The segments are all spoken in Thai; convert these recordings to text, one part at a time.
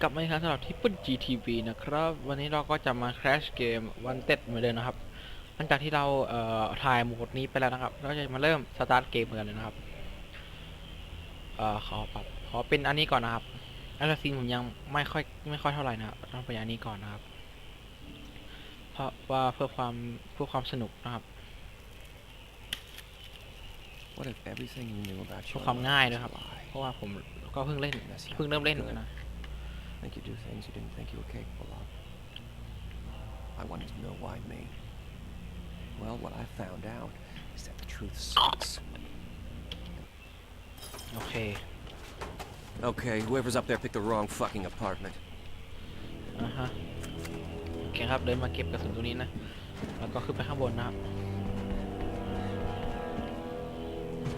กลับมาอีกครั้งสำหรับทิปเปิล GTV นะครับ วันนี้เราก็จะมา crash เกมวันเต็ดเหมือนเดิมนะครับ หลังจากที่เราเอ่อถ่ายโหมดนี้ไปแล้วนะครับ เราจะมาเริ่มสตาร์ทเกมกันเลยนะครับ เอ่อขอปรับขอเป็นอันนี้ก่อนนะครับอัลซีนผมยังไม่ค่อยไม่ค่อยเท่าไหร่นะครับต้องเป็นอันนี้ก่อนนะครับ เพราะว่าเพื่อความเพื่อความสนุกนะครับ What if everything you knew about เพื่อ your ความ life ง่าย was นะ a ครับ lie? เพราะว่าผมก็เพิ่งเล่น Mess you เพิ่ง up เริ่มเล่น good. เหมือนกันนะ Make you do things you didn't think you were capable of. I wanted to know why me. Well, what I found out is that the truth sucks. โอเค Okay, whoever's up there picked the wrong fucking apartment. อ่าฮะโอเคครับ เดินมาเก็บกระสุนตรงนี้นะ แล้วก็ขึ้นไปข้างบนนะครับ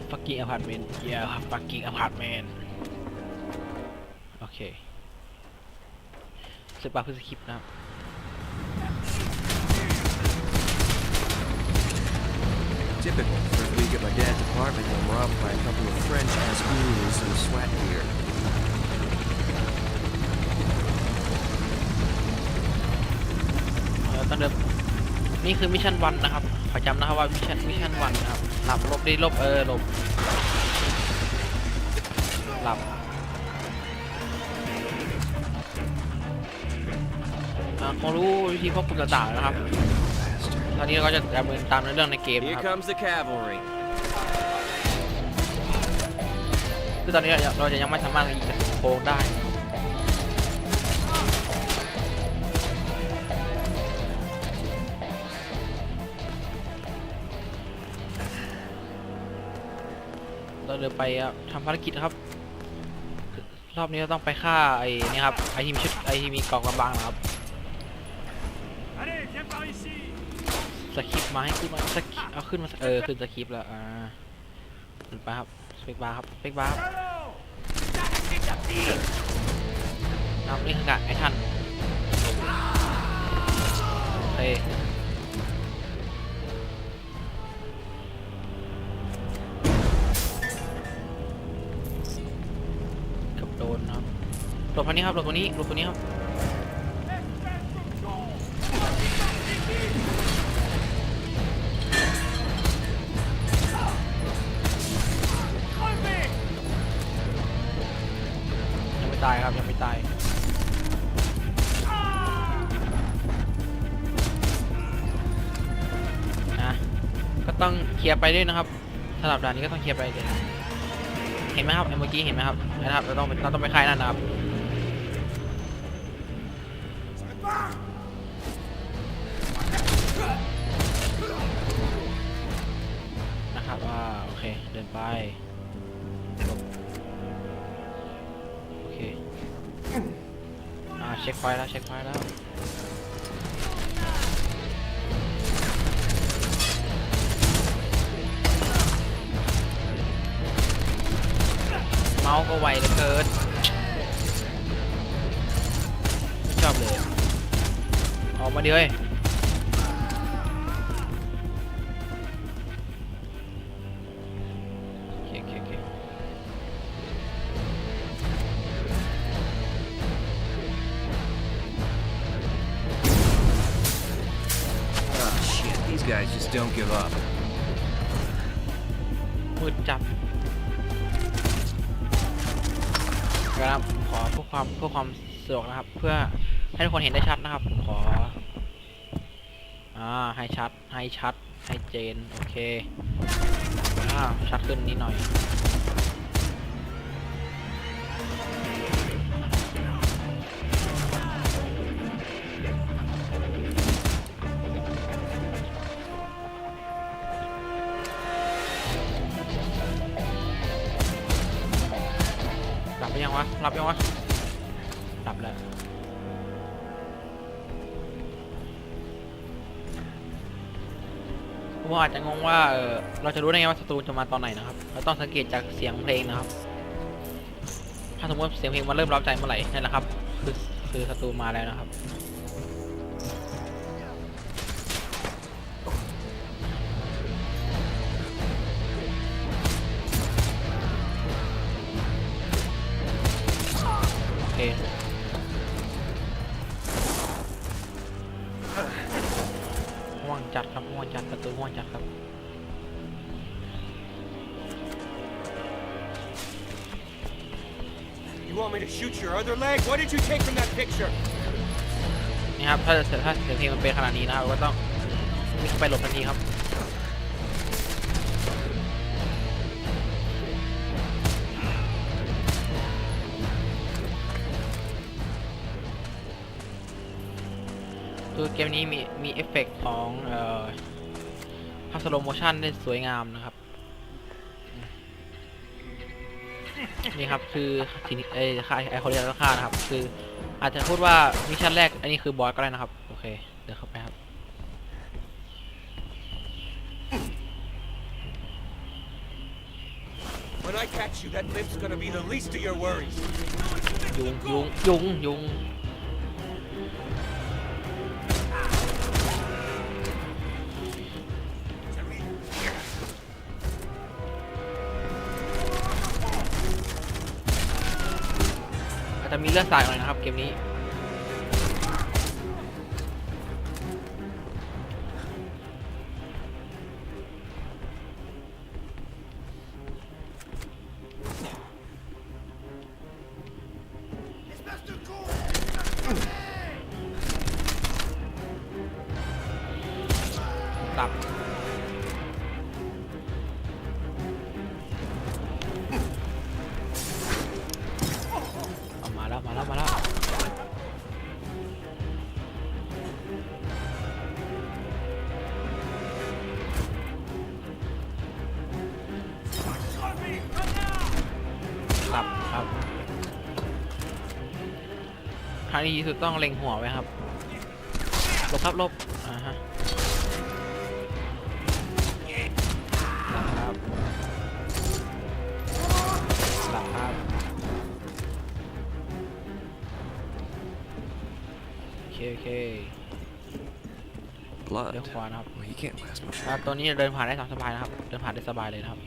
fucking apartment yeah fucking apartment โอเค สปาคือสคริปต์นะครับ Typical. First week at my dad's apartment, I'm robbed by a couple of French-ass gurus in sweat gear. เออต้องเดินนี่คือมิชชั่นวันนะครับขอจำนะครับว่ามิชชั่นมิชชั่นวันนะครับหลับหลบดีหลบเออหลบหลับ อ่าคงรู้วิธีควบคุมต่างๆนะครับ Bastard. ตอนนี้เราก็จะดำเนินตามเรื่องในเกม Here นะครับ comes the cavalry. คือตอนนี้เราเราจะยังไม่สามารถยิงกระสุนโค้งได้เราเดินไปอะทำภารกิจนะครับ รอบนี้เราต้องไปฆ่าไอ้นี่ครับไอ้ที่มีชุดไอ้ที่มีกล่องกำบังนะครับ สคริปต์มาให้ขึ้นมาสคริปต์เอาขึ้นมาเออขึ้นสคริปต์แล้วอ่าขึ้นไปครับสเปกบาร์ครับสเปกบาร์ครับ Allons ครับนี่คือการไอ้ท่านโอเคกับโดนครับหลบทางนี้ครับหลบตรงนี้หลบตรงนี้ครับ ตายครับยังไม่ตายนะก็ต้องเคลียร์ไปด้วยนะครับสำหรับด่านนี้ก็ต้องเคลียร์ไปเลยเห็นไหมครับไอ้เมื่อกี้เห็นไหมครับนะครับเราต้องเราต้องไปค่ายนั่นนะครับ ช็คไฟล์แล้วเช็คไฟล์แล้วเมาส์ก็ไวเหลือเกินชอบเลยออกมาดิเฮ้ย just don't give up. มืดจับครับขอเพื่อความเพื่อความสะดวกนะครับ เพื่อให้ทุกคนเห็นได้ชัดนะครับผมขออ่าให้ชัดให้ชัดให้เจน โอเคอ่าชัดขึ้นนิดหน่อย ว่าเออเราจะรู้ได้ไงว่าศัตรูจะมาตอนไหนนะครับ เราต้องสังเกตจากเสียงเพลงนะครับ ถ้าสมมติเสียงเพลงมันเริ่มร้าใจเมื่อไหร่นั่นแหละครับ คือคือศัตรูมาแล้วนะครับโอเค want me to shoot your other leg? What did you take from that picture? นี่ครับถ้าถ้าเสียงเพลงมันเป็นขนาดนี้นะครับก็ต้องวิ่งไปหลบทันทีครับคือเกมนี้มีมีเอฟเฟกต์ของเอ่อภาพสโลโมชันได้สวยงามนะครับ นี่ครับคือทีนี้ไอ้ค่าไอคอนเรียกค่านะครับ คืออาจจะพูดว่ามิชชั่นแรกอันนี้คือบอสก็ได้นะครับ โอเค เดี๋ยวเข้าไปครับ When I catch you, that limp's gonna be the least of your worries. ยุงยุงยุงยุง จะมีเลือดสาดหน่อยนะครับเกมนี้ ครั้งนี้ที่สุดต้องเล็งหัวไว้ครับหลบครับหลบอ่าฮะครับหลับครับโอเคโอเค Blood. เลี้ยวขวานะครับ Well, he can't last much ครับ longer. ตัวนี้เดินผ่านได้ตามสบายนะครับ เดินผ่านได้สบายเลยนะครับ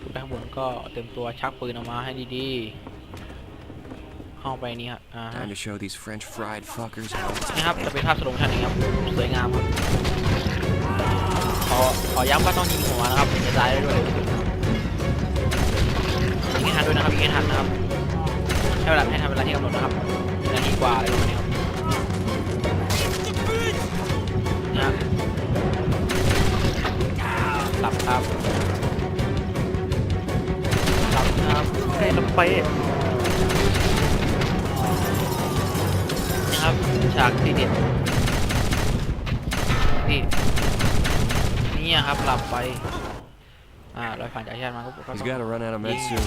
ขึ้นไปข้างบนก็เต็มตัวชักปืนออกมาให้ดีๆ เข้าไปนี่ครับอ่าฮะ Time to show these French fried fuckers how it's นี่ครับจะเป็นภาพสโลว์โมชันนี้ครับสวยงามครับขอขอย้ำว่าต้องยิงหัวนะครับถึงจะตายได้ด้วยยิงให้ทันด้วยนะครับยิงให้ทันนะครับให้เวลาให้ทันเวลาที่กำหนดนะครับหนึ่งนาทีกว่าอะไรประมาณนี้ครับนะครับหลับครับหลับครับ เฮ้ยเราไปะ นะครับฉากที่เด็ดนี่นี่ครับหลับไปอ่าเราผ่านจากชาติมาก็ก็ He's ต้อง got to run out of meds Yeah. soon.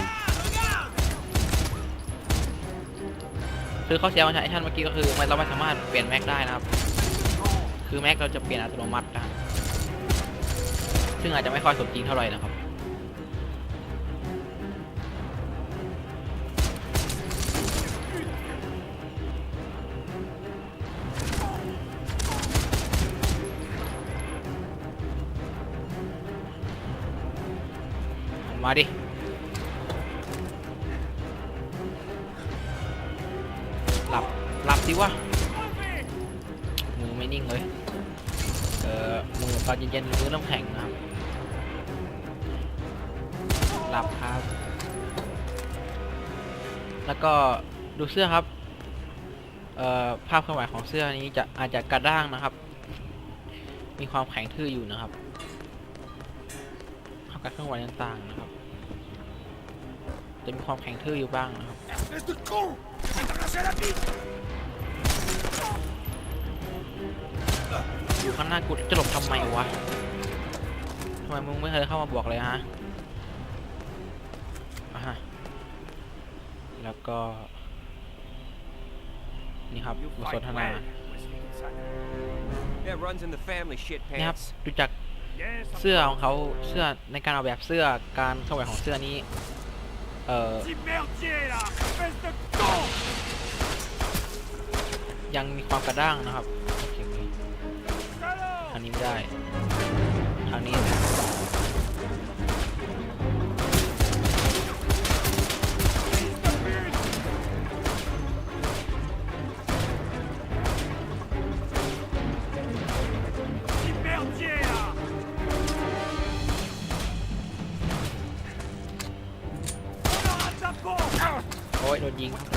คือเขาเสียวันใช้แอคชั่นเมื่อกี้ก็คือมันเราไม่สามารถเปลี่ยนแม็กได้นะครับ คือแม็กเราจะเปลี่ยนอัตโนมัตินะครับซึ่งอาจจะไม่ค่อยสมจริงเท่าไหร่นะครับ มาดิ หลับ หลับสิวะ มือไม่นิ่งเลย เออมือตอนเย็นๆมือน้ำแข็งนะครับ หลับครับ แล้วก็ดูเสื้อครับ เอ่อภาพเคลื่อนไหวของเสื้อนี้จะอาจจะกระด้างนะครับ มีความแข็งทื่ออยู่นะครับ ภาพการเคลื่อนไหวต่างๆนะครับ จะมีความแข็งทื่ออยู่บ้างนะครับ Espèce de con C'est arraché la bite อยู่ข้างหน้ากูจะหลบทำไมวะทำไมมึงไม่เคยเข้ามาบอกเลยฮะอะฮะแล้วก็ นี่ครับ You บท fight สนทนา well, Wesley Gonzaga. Yeah, runs in the family shit นี่ครับ pants. ดูจาก Yes, เสื้อของเขาเสื้อในการออกแบบเสื้อการเข้าแบบของเสื้อนี้ เอ่อยังมีความกระด้างนะครับโอเคค Salaud ทางนี้ไม่ได้ ทางนี้ ยิงครับ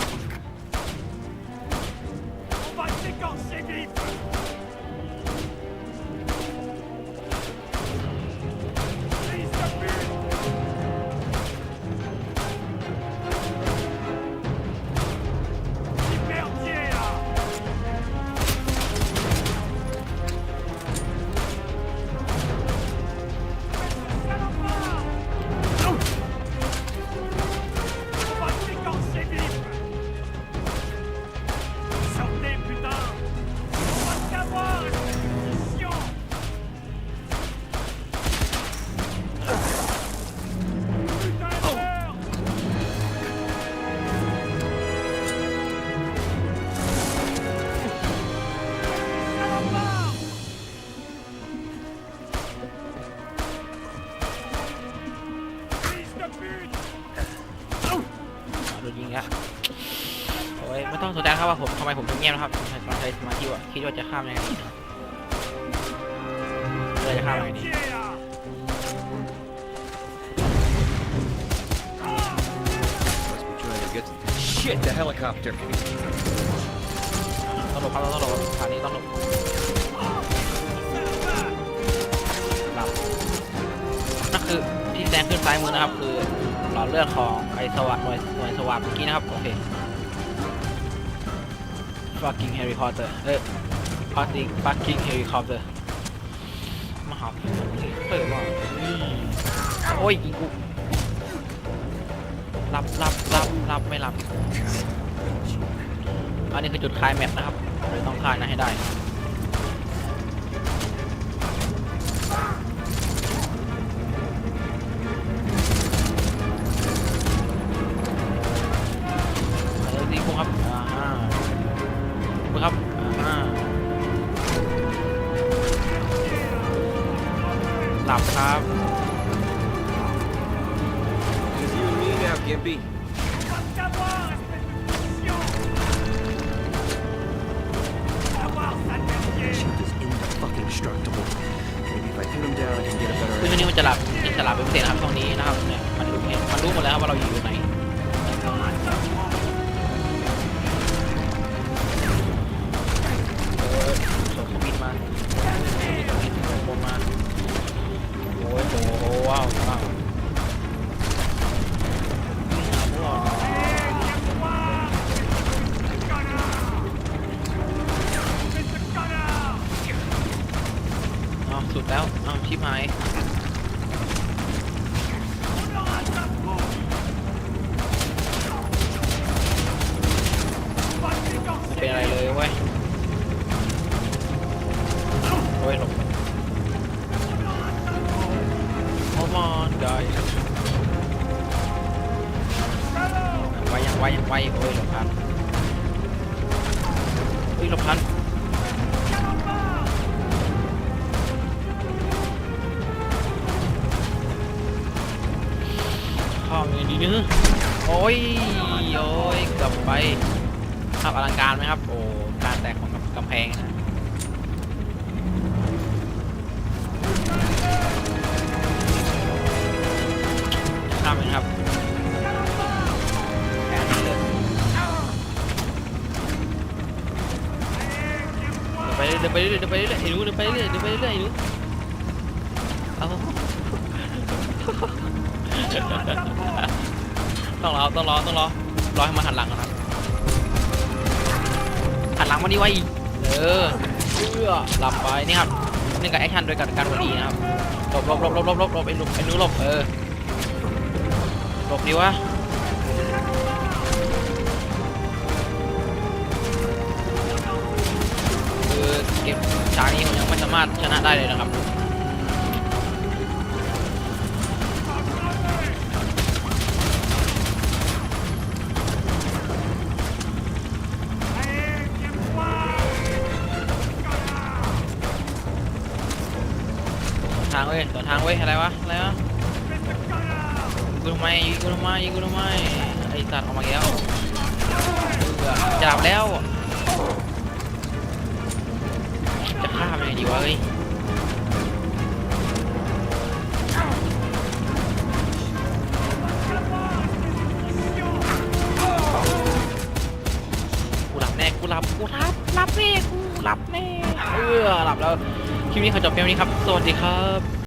ว่าผมทำไมผมถึงเงียบนะครับผมใช้ใช้สมาธิว่ะคิดว่าจะข้ามยังไงดีนะครับเลยจะข้ามยังไงดี Pied, là Must be trying to get shit the helicopter. ต้องหลบครับต้องหลบทางนี้ต้องหลบหลับนั่นคือที่แดงขึ้นซ้ายมือนะครับ คือหลอดเลือดของไอ้สวัสดหน่วยหน่วยสวัสดเมื่อกี้นะครับโอเค fucking helicopter เอ้ย fucking fucking helicopter มาหาเปิดว่าโอ้ยกูรับรับรับรับไม่รับ อันนี้คือจุดคลายแมปนะครับเลยต้องคลายนะให้ได้ คือ better ช่วงนี้มันจะหลับจะฉลาดเป็นพิเศษนะครับตรงนี้นะครับเนี่ยมันรู้เห็นมันรู้หมดแล้วว่าเราอยู่ไหน ยังไวยังไวโอ้ยหลบทันเฮ้ยหลบทันข้ามยังไงดีเนื้อโอ้ยโอ้ยกลับไปภาพอลังการไหมครับ โอ้การแตกของกำแพงนะ ไปเรื่อยเดินไปเรื่อยไอยไอ้หนูเดินไปเรื่อยเดินไปเรื่อยไอ้หนูเอาต้องรอต้องรอต้องรอรอให้มันหันหลังก่อนครับหันหลังมาดีไว้เออเพื่อหลับไปนี่ครับนี่งกับแอคชั่นโดยกันการพอดีนะครับหลบหลบหลบหลบหลบหลบหลบไอ้หนูไอ้หนูหลบเออหลบดีวะ คือเก็บฉากนี้ผมยังไม่สามารถชนะได้เลยนะครับทางเว้ยต่อทางเว้ยอะไรวะอะไรวะยิงกูทำไมยิงกูทำไมยิงกูทำไมไอสัตว์ออกมาแล้วจับแล้ว จะฆ่ามันไงดีวะเฮ้ยกูหลับแน่กูหลับกูหลับหลับพี่หลับแน่เออหลับแล้วคลิปนี้ขอจบเพียงนี้ครับ สวัสดีครับ